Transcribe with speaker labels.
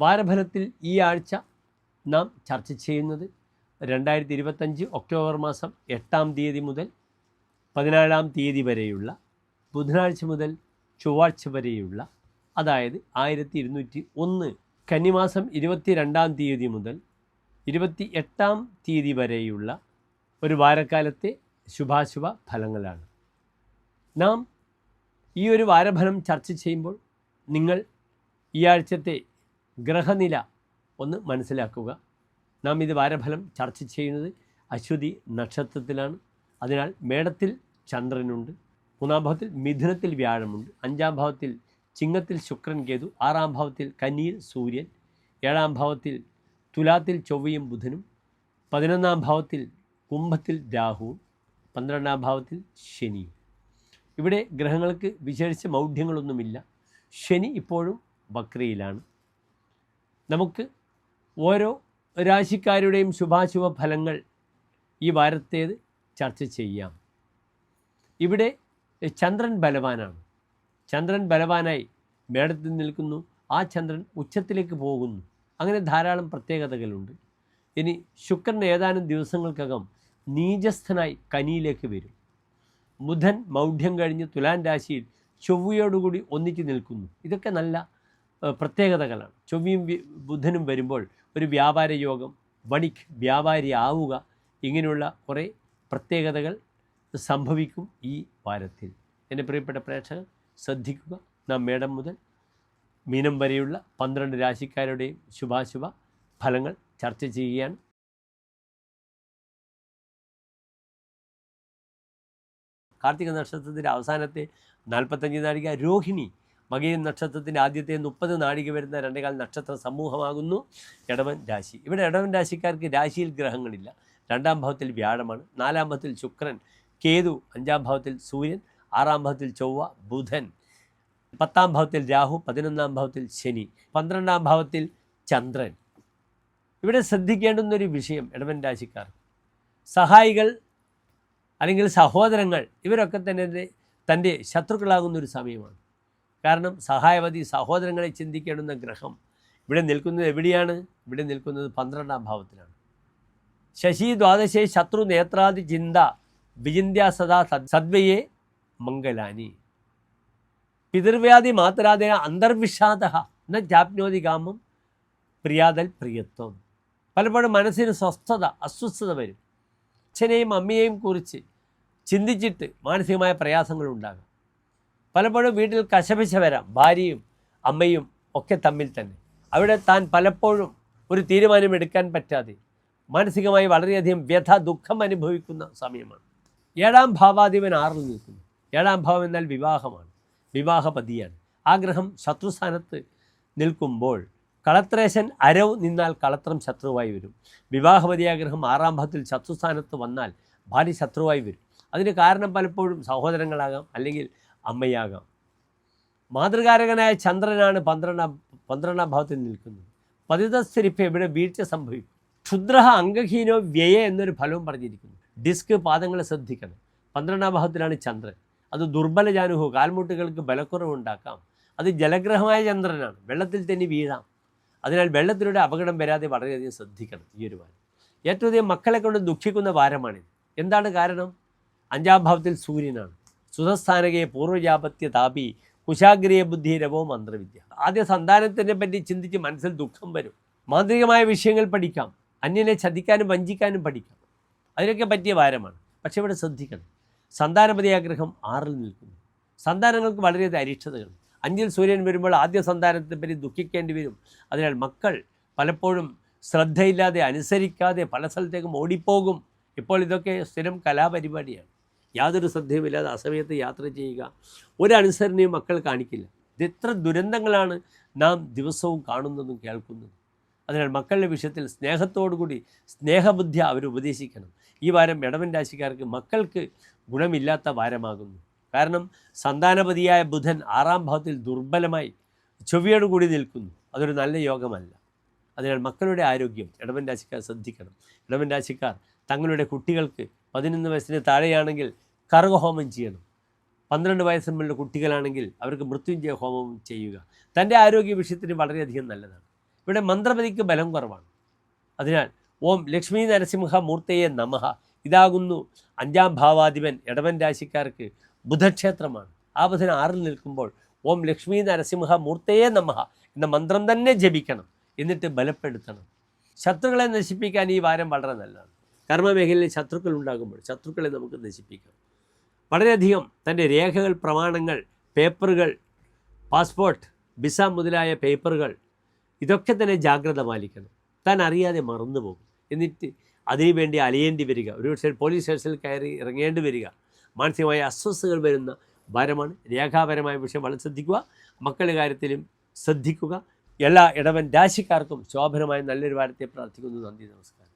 Speaker 1: വാരഫലത്തിൽ ഈ ആഴ്ച നാം ചർച്ച ചെയ്യുന്നത് രണ്ടായിരത്തി ഇരുപത്തഞ്ച് ഒക്ടോബർ മാസം എട്ടാം തീയതി മുതൽ പതിനാലാം തീയതി വരെയുള്ള ബുധനാഴ്ച മുതൽ ചൊവ്വാഴ്ച വരെയുള്ള അതായത് ആയിരത്തി ഇരുന്നൂറ്റി ഒന്ന് കന്നിമാസം ഇരുപത്തി രണ്ടാം തീയതി മുതൽ ഇരുപത്തി എട്ടാം തീയതി വരെയുള്ള ഒരു വാരക്കാലത്തെ ശുഭാശുഭ ഫലങ്ങളാണ്. നാം ഈ ഒരു വാരഫലം ചർച്ച ചെയ്യുമ്പോൾ നിങ്ങൾ ഈ ആഴ്ചത്തെ ഗ്രഹനില ഒന്ന് മനസ്സിലാക്കുക. നാം ഇത് വാരഫലം ചർച്ച ചെയ്യുന്നത് അശ്വതി നക്ഷത്രത്തിലാണ്. അതിനാൽ മേടത്തിൽ ചന്ദ്രനുണ്ട്. മൂന്നാം ഭാവത്തിൽ മിഥുനത്തിൽ വ്യാഴമുണ്ട്. അഞ്ചാം ഭാവത്തിൽ ചിങ്ങത്തിൽ ശുക്രൻ കേതു. ആറാം ഭാവത്തിൽ കന്നിയിൽ സൂര്യൻ. ഏഴാം ഭാവത്തിൽ തുലാത്തിൽ ചൊവ്വയും ബുധനും. പതിനൊന്നാം ഭാവത്തിൽ കുംഭത്തിൽ രാഹുവും. പന്ത്രണ്ടാം ഭാവത്തിൽ ശനിയും. ഇവിടെ ഗ്രഹങ്ങൾക്ക് വിശേഷിച്ച മൗഢ്യങ്ങളൊന്നുമില്ല. ശനി ഇപ്പോഴും വക്രയിലാണ്. നമുക്ക് ഓരോ രാശിക്കാരുടെയും ശുഭാശുഭ ഫലങ്ങൾ ഈ വാരത്തേത് ചർച്ച ചെയ്യാം. ഇവിടെ ചന്ദ്രൻ ബലവാനാണ്. ചന്ദ്രൻ ബലവാനായി മേടത്തിൽ നിൽക്കുന്നു. ആ ചന്ദ്രൻ ഉച്ചത്തിലേക്ക് പോകുന്നു. അങ്ങനെ ധാരാളം പ്രത്യേകതകളുണ്ട്. ഇനി ശുക്രൻ ഏതാനും ദിവസങ്ങൾക്കകം നീചസ്ഥനായി കനിയിലേക്ക് വരും. ബുധൻ മൗഢ്യം കഴിഞ്ഞ് തുലാൻ രാശിയിൽ ചൊവ്വയോടുകൂടി ഒന്നിച്ചു നിൽക്കുന്നു. ഇതൊക്കെ നല്ല പ്രത്യേകതകളാണ്. ചൊവ്വയും ബുധനും വരുമ്പോൾ ഒരു വ്യാപാര യോഗം വണിക് വ്യാപാരി ആവുക ഇങ്ങനെയുള്ള കുറേ പ്രത്യേകതകൾ സംഭവിക്കും ഈ വാരത്തിൽ. എന്റെ പ്രിയപ്പെട്ട പ്രേക്ഷകർ ശ്രദ്ധിക്കുക നാം മേടം മുതൽ മീനം വരെയുള്ള പന്ത്രണ്ട് രാശിക്കാരുടെയും ശുഭാശുഭ ഫലങ്ങൾ ചർച്ച ചെയ്യുകയാണ്. കാർത്തിക നക്ഷത്രത്തിന്റെ അവസാനത്തെ നാൽപ്പത്തഞ്ച് നാഴിക രോഹിണി മകീര നക്ഷത്രത്തിന്റെ ആദ്യത്തെ മുപ്പത് നാഴിക വരുന്ന രണ്ടേകാൽ നക്ഷത്ര സമൂഹമാകുന്നു. ഇടവൻ രാശി. ഇവിടെ ഇടവൻ രാശിക്കാർക്ക് രാശിയിൽ ഗ്രഹങ്ങളില്ല. രണ്ടാം ഭാവത്തിൽ വ്യാഴമാണ്. നാലാം ഭാവത്തിൽ ശുക്രൻ കേതു അഞ്ചാം ഭാവത്തിൽ സൂര്യൻ ആറാം ഭാവത്തിൽ ചൊവ്വ ബുധൻ. പത്താം ഭാവത്തിൽ രാഹു പതിനൊന്നാം ഭാവത്തിൽ ശനി പന്ത്രണ്ടാം ഭാവത്തിൽ ചന്ദ്രൻ. ഇവിടെ ശ്രദ്ധിക്കേണ്ടുന്നൊരു വിഷയം ഇടവൻ രാശിക്കാർ സഹായികൾ അല്ലെങ്കിൽ സഹോദരങ്ങൾ ഇവരൊക്കെ തന്നെ തന്റെ ശത്രുക്കളാകുന്ന ഒരു സമയമാണ്. കാരണം സഹായവതി സഹോദരങ്ങളെ ചിന്തിക്കേണ്ടുന്ന ഗ്രഹം ഇവിടെ നിൽക്കുന്നത് എവിടെയാണ്? ഇവിടെ നിൽക്കുന്നത് പന്ത്രണ്ടാം ഭാവത്തിലാണ്. ശശി ദ്വാദശേ ശത്രു നേത്രാദി ചിന്ത വിചിന്യ സദാ സദ്വയെ മംഗലാനി. പിതൃവ്യാധി മാത്രാദേന അന്തർവിഷാദ ന ജാപ്നോതി കാമം പ്രിയാതൽ പ്രിയത്വം. പലപ്പോഴും മനസ്സിന് സ്വസ്ഥത അസ്വസ്ഥത വരും. അച്ഛനെയും അമ്മയെയും കുറിച്ച് ചിന്തിച്ചിട്ട് മാനസികമായ പ്രയാസങ്ങൾ ഉണ്ടാകും പലപ്പോഴും വീട്ടിൽ കശപിശ വരാം ഭാര്യയും അമ്മയും ഒക്കെ തമ്മിൽ തന്നെ. അവിടെ താൻ പലപ്പോഴും ഒരു തീരുമാനം എടുക്കാൻ പറ്റാതെ മാനസികമായി വളരെയധികം വ്യഥ ദുഃഖം അനുഭവിക്കുന്ന സമയമാണ്. ഏഴാം ഭാവാധിപൻ ആറിൽ നിൽക്കുന്നു. ഏഴാം ഭാവം എന്നാൽ വിവാഹമാണ്. വിവാഹപതിയാണ്. ആഗ്രഹം ഗ്രഹം ശത്രുസ്ഥാനത്ത് നിൽക്കുമ്പോൾ കളത്രേശൻ അരവ് നിന്നാൽ കളത്രം ശത്രുവായി വരും. വിവാഹപതി ആഗ്രഹം ആറാം ഭാവത്തിൽ ശത്രുസ്ഥാനത്ത് വന്നാൽ ഭാര്യ ശത്രുവായി വരും. അതിന് കാരണം പലപ്പോഴും സഹോദരങ്ങളാകാം അല്ലെങ്കിൽ അമ്മയാകാം. മാതൃകാരകനായ ചന്ദ്രനാണ് പന്ത്രണ്ടാം പന്ത്രണ്ടാം ഭാവത്തിൽ നിൽക്കുന്നത്. പതിതസ്ഥിരിപ്പ് ഇവിടെ വീഴ്ച സംഭവിക്കും. ക്ഷുദ്ര അംഗഹീനോ വ്യയ എന്നൊരു ഫലവും പറഞ്ഞിരിക്കുന്നു. ഡിസ്ക് പാദങ്ങളെ ശ്രദ്ധിക്കണം. പന്ത്രണ്ടാം ഭാവത്തിലാണ് ചന്ദ്രൻ. അത് ദുർബല ജാനുഹോ കാൽമുട്ടുകൾക്ക് ബലക്കുറവുണ്ടാക്കാം. അത് ജലഗ്രഹമായ ചന്ദ്രനാണ്. വെള്ളത്തിൽ തന്നെ വീഴാം. അതിനാൽ വെള്ളത്തിലൂടെ അപകടം വരാതെ വളരെയധികം ശ്രദ്ധിക്കണം ഈ ഒരു വാരം ഏറ്റവും അധികം മക്കളെ കൊണ്ട് ദുഃഖിക്കുന്ന വാരമാണിത്. എന്താണ് കാരണം? അഞ്ചാം ഭാവത്തിൽ സൂര്യനാണ്. സുധസ്ഥാനകയെ പൂർവജാപത്യ താപി കുശാഗ്രിയ ബുദ്ധി രവോ മന്ത്രവിദ്യ. ആദ്യ സന്താനത്തിനെ പറ്റി ചിന്തിച്ച് മനസ്സിൽ ദുഃഖം വരും. മാന്ത്രികമായ വിഷയങ്ങൾ പഠിക്കാം. അന്യനെ ചതിക്കാനും വഞ്ചിക്കാനും പഠിക്കാം. അതിനൊക്കെ പറ്റിയ വാരമാണ് പക്ഷേ ഇവിടെ ശ്രദ്ധിക്കണം. സന്താനപതിയാഗ്രഹം ആറിൽ നിൽക്കുന്നു. സന്താനങ്ങൾക്ക് വളരെ അരിഷ്ടതകൾ. അഞ്ചിൽ സൂര്യൻ വരുമ്പോൾ ആദ്യ സന്താനത്തെ പറ്റി ദുഃഖിക്കേണ്ടി വരും. അതിനാൽ മക്കൾ പലപ്പോഴും ശ്രദ്ധയില്ലാതെ അനുസരിക്കാതെ പല സ്ഥലത്തേക്കും ഓടിപ്പോകും. ഇപ്പോൾ ഇതൊക്കെ സ്ഥിരം കലാപരിപാടിയാണ്. യാതൊരു ശ്രദ്ധയുമില്ലാതെ അസമയത്ത് യാത്ര ചെയ്യുക. ഒരനുസരണയും മക്കൾ കാണിക്കില്ല. ഇതെത്ര ദുരന്തങ്ങളാണ് നാം ദിവസവും കാണുന്നതും കേൾക്കുന്നതും. അതിനാൽ മക്കളുടെ വിഷയത്തിൽ സ്നേഹത്തോടുകൂടി സ്നേഹബുദ്ധി അവർ ഉപദേശിക്കണം. ഈ വാരം ഇടവൻ രാശിക്കാർക്ക് മക്കൾക്ക് ഗുണമില്ലാത്ത വാരമാകുന്നു. കാരണം സന്താനപതിയായ ബുധൻ ആറാം ഭാവത്തിൽ ദുർബലമായി ചൊവ്വയോട് കൂടി നിൽക്കുന്നു. അതൊരു നല്ല യോഗമല്ല. അതിനാൽ മക്കളുടെ ആരോഗ്യം ഇടവൻ രാശിക്കാർ ശ്രദ്ധിക്കണം. ഇടവൻ രാശിക്കാർ തങ്ങളുടെ കുട്ടികൾക്ക് പതിനൊന്ന് വയസ്സിന് താഴെയാണെങ്കിൽ കർഗഹോമം ചെയ്യണം. പന്ത്രണ്ട് വയസ്സിനുള്ള കുട്ടികളാണെങ്കിൽ അവർക്ക് മൃത്യുഞ്ജയ ഹോമം ചെയ്യുക. തന്റെ ആരോഗ്യ വിഷയത്തിന് വളരെയധികം നല്ലതാണ്. ഇവിടെ മന്ത്രപതിക്ക് ബലം കുറവാണ്. അതിനാൽ ഓം ലക്ഷ്മി നരസിംഹ മൂർത്തയെ നമഹ ഇതാകുന്നു അഞ്ചാം ഭാവാധിപൻ ഇടവൻ രാശിക്കാർക്ക് ബുധക്ഷേത്രമാണ്. ആ ബുധൻ ആറിൽ നിൽക്കുമ്പോൾ ഓം ലക്ഷ്മി നരസിംഹ മൂർത്തയെ നമഹ എന്ന മന്ത്രം തന്നെ ജപിക്കണം. എന്നിട്ട് ബലപ്പെടുത്തണം. ശത്രുക്കളെ നശിപ്പിക്കാൻ ഈ വാരം വളരെ നല്ലതാണ്. കർമ്മമേഖലയിൽ ശത്രുക്കൾ ഉണ്ടാകുമ്പോൾ ശത്രുക്കളെ നമുക്ക് നശിപ്പിക്കാം. വളരെയധികം തന്റെ രേഖകൾ പ്രമാണങ്ങൾ പേപ്പറുകൾ പാസ്പോർട്ട് വിസ മുതലായ പേപ്പറുകൾ ഇതൊക്കെ തന്നെ ജാഗ്രത പാലിക്കണം. താൻ അറിയാതെ മറന്നു പോകും. എന്നിട്ട് അതിനുവേണ്ടി അലയേണ്ടി വരിക. ഒരു പക്ഷേ പോലീസ് സ്റ്റേഷനിൽ കയറി ഇറങ്ങേണ്ടി വരിക. മാനസികമായ അസ്വസ്ഥകൾ വരുന്ന ഭാരമാണ്. രേഖാപരമായ വിഷയം വളരെ ശ്രദ്ധിക്കുക. മക്കളുടെ കാര്യത്തിലും ശ്രദ്ധിക്കുക. എല്ലാ ഇടവൻ രാശിക്കാർക്കും ശോഭനമായ നല്ലൊരു വാരത്തെ പ്രാർത്ഥിക്കുന്നു. നന്ദി നമസ്കാരം.